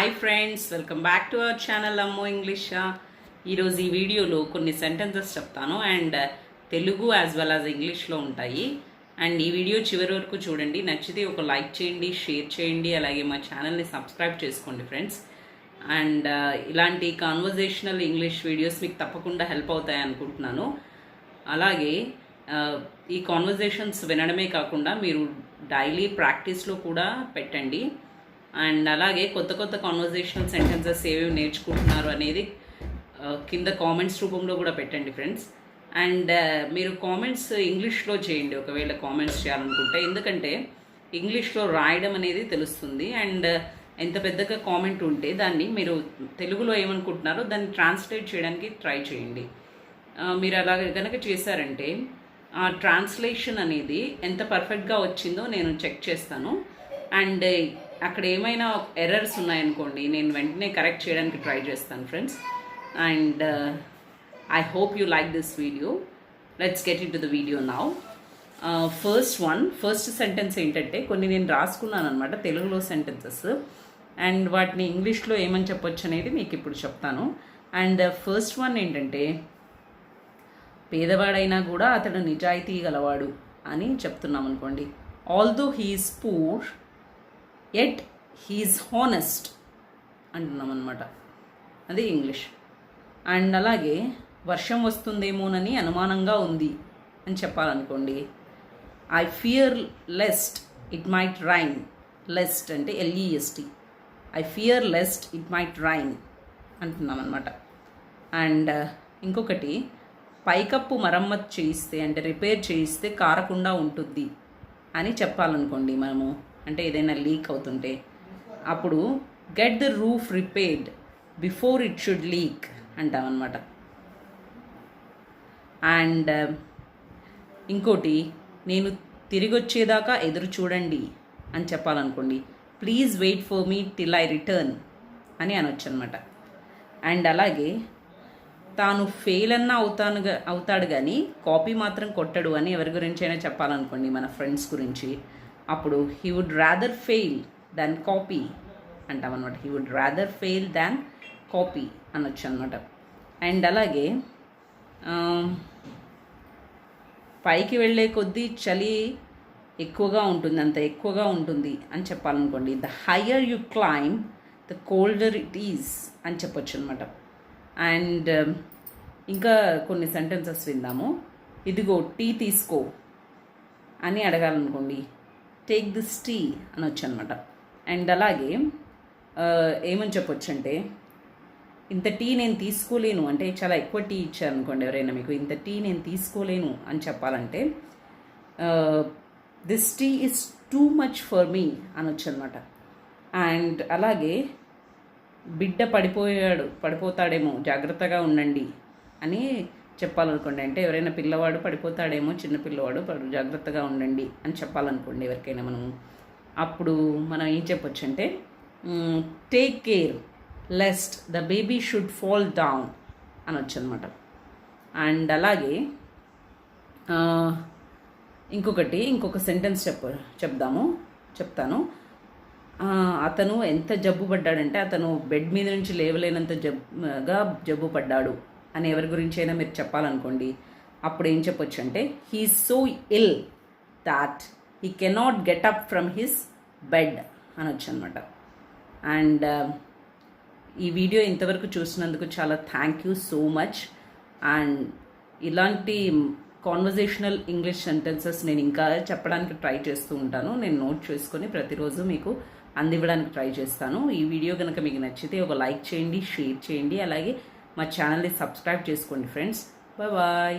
Hi friends welcome back to our channel అమ్మో English ఈరోజు ఈ వీడియోలో కొన్ని సెంటెన్సెస్ చెప్తాను and uh, Telugu as well as ఇంగ్లీష్లో ఉంటాయి. అండ్ ఈ వీడియో చివరి వరకు చూడండి నచ్చితే ఒక లైక్ చేయండి షేర్ చేయండి అలాగే మా ఛానల్ని సబ్స్క్రైబ్ చేసుకోండి ఫ్రెండ్స్ అండ్ uh, ఇలాంటి కాన్వర్జేషనల్ ఇంగ్లీష్ వీడియోస్ మీకు తప్పకుండా హెల్ప్ అవుతాయి అనుకుంటున్నాను. అలాగే uh, ఈ కాన్వర్జేషన్స్ వినడమే కాకుండా మీరు డైలీ ప్రాక్టీస్లో కూడా పెట్టండి. అండ్ అలాగే కొత్త కొత్త కాన్వర్జేషనల్ సెంటెన్సెస్ ఏవేవి నేర్చుకుంటున్నారు అనేది కింద కామెంట్స్ రూపంలో కూడా పెట్టండి ఫ్రెండ్స్ అండ్ మీరు కామెంట్స్ ఇంగ్లీష్లో చేయండి ఒకవేళ కామెంట్స్ చేయాలనుకుంటే. ఎందుకంటే ఇంగ్లీష్లో రాయడం అనేది తెలుస్తుంది. అండ్ ఎంత పెద్దగా కామెంట్ ఉంటే దాన్ని మీరు తెలుగులో ఏమనుకుంటున్నారో దాన్ని ట్రాన్స్లేట్ చేయడానికి ట్రై చేయండి. మీరు అలాగే కనుక చేశారంటే ఆ ట్రాన్స్లేషన్ అనేది ఎంత పర్ఫెక్ట్గా వచ్చిందో నేను చెక్ చేస్తాను. అండ్ అక్కడ ఏమైనా ఎర్రర్స్ ఉన్నాయనుకోండి నేను వెంటనే కరెక్ట్ చేయడానికి ట్రై చేస్తాను friends and I hope you like this video let's get into the video now first one first sentence ఏంటంటే కొన్ని నేను రాసుకున్నాను అనమాట తెలుగులో సెంటెన్సెస్ అండ్ వాటిని ఇంగ్లీష్లో ఏమని చెప్పొచ్చు అనేది మీకు ఇప్పుడు చెప్తాను. అండ్ ఫస్ట్ వన్ ఏంటంటే పేదవాడైనా కూడా అతడు నిజాయితీ గలవాడు అని చెప్తున్నాం అనుకోండి although he is poor yet he is honest అంటున్నాం అనమాట అది ఇంగ్లీష్. అండ్ అలాగే వర్షం వస్తుందేమోనని అనుమానంగా ఉంది అని చెప్పాలనుకోండి I fear lest it might rain lest అంటే L E S T I fear lest it might rain అంటున్నాం అనమాట అండ్ uh, ఇంకొకటి పైకప్పు మరమ్మతు చేయిస్తే అంటే రిపేర్ చేయిస్తే కారకుండా ఉంటుంది అని చెప్పాలనుకోండి మనము అంటే ఏదైనా లీక్ అవుతుంటే అప్పుడు get the roof repaired before it should leak అంటామన్నమాట. And um, ఇంకోటి నేను తిరిగి వచ్చేదాకా ఎదురు చూడండి అని చెప్పాలనుకోండి please wait for me till I return అని అనొచ్చు అనమాట అండ్ అలాగే తాను ఫెయిల్ అన్నా అవుతాను అవుతాడు కానీ కాపీ మాత్రం కొట్టడు అని ఎవరి గురించి అయినా చెప్పాలనుకోండి మన ఫ్రెండ్స్ గురించి అప్పుడు he would rather fail than copy అంటామన్నమాట. He would rather fail than copy అనొచ్చు అనమాట అండ్ అలాగే um, పైకి వెళ్ళే కొద్దీ చలి ఎక్కువగా ఉంటుంది అంత ఎక్కువగా ఉంటుంది అని చెప్పాలనుకోండి the higher you climb the colder it is అని చెప్పొచ్చు అనమాట అండ్ um, ఇంకా కొన్ని సెంటెన్సెస్ విందాము. ఇదిగో టీ తీసుకో అని అడగాలనుకోండి టేక్ దిస్ టీ అనొచ్చు అనమాట అండ్ అలాగే ఏమని చెప్పొచ్చు అంటే ఇంత టీ నేను తీసుకోలేను అంటే చాలా ఎక్కువ టీ ఇచ్చారు అనుకోండి ఎవరైనా మీకు ఇంత టీ నేను తీసుకోలేను అని చెప్పాలంటే this tea is too much for me అనొచ్చు అనమాట అండ్ అలాగే బిడ్డ పడిపోయాడు పడిపోతాడేమో జాగ్రత్తగా ఉండండి అని చెప్పాలనుకోండి. అంటే ఎవరైనా పిల్లవాడు పడిపోతాడేమో చిన్న పిల్లవాడు జాగ్రత్తగా ఉండండి అని చెప్పాలనుకోండి ఎవరికైనా మనం అప్పుడు మనం ఏం చెప్పొచ్చు అంటే take care lest the baby should fall down అనొచ్చు అనమాట అండ్ అలాగే ఇంకొకటి ఇంకొక సెంటెన్స్ చెప్ప చెప్దాము చెప్తాను. అతను ఎంత జబ్బు పడ్డాడంటే అతను బెడ్ మీద నుంచి లేవలేనంత జబ్బుగా జబ్బు పడ్డాడు. అని ఎవరి గురించి అయినా మీరు చెప్పాలనుకోండి అప్పుడు ఏం చెప్పొచ్చు అంటే he so ill that he cannot get up from his bed అనొచ్చు అనమాట అండ్ uh, ఈ వీడియో ఇంతవరకు చూసినందుకు చాలా thank you so much and ఇలాంటి కాన్వర్జేషనల్ ఇంగ్లీష్ సెంటెన్సెస్ నేను ఇంకా చెప్పడానికి ట్రై చేస్తూ ఉంటాను. నేను నోట్ చేసుకొని ప్రతిరోజు మీకు అందివ్వడానికి ట్రై చేస్తాను. ఈ వీడియో కనుక మీకు నచ్చితే ఒక లైక్ చేయండి షేర్ చేయండి. అలాగే మా ఛానల్ని సబ్స్క్రైబ్ చేసుకోండి ఫ్రెండ్స్. Bye bye.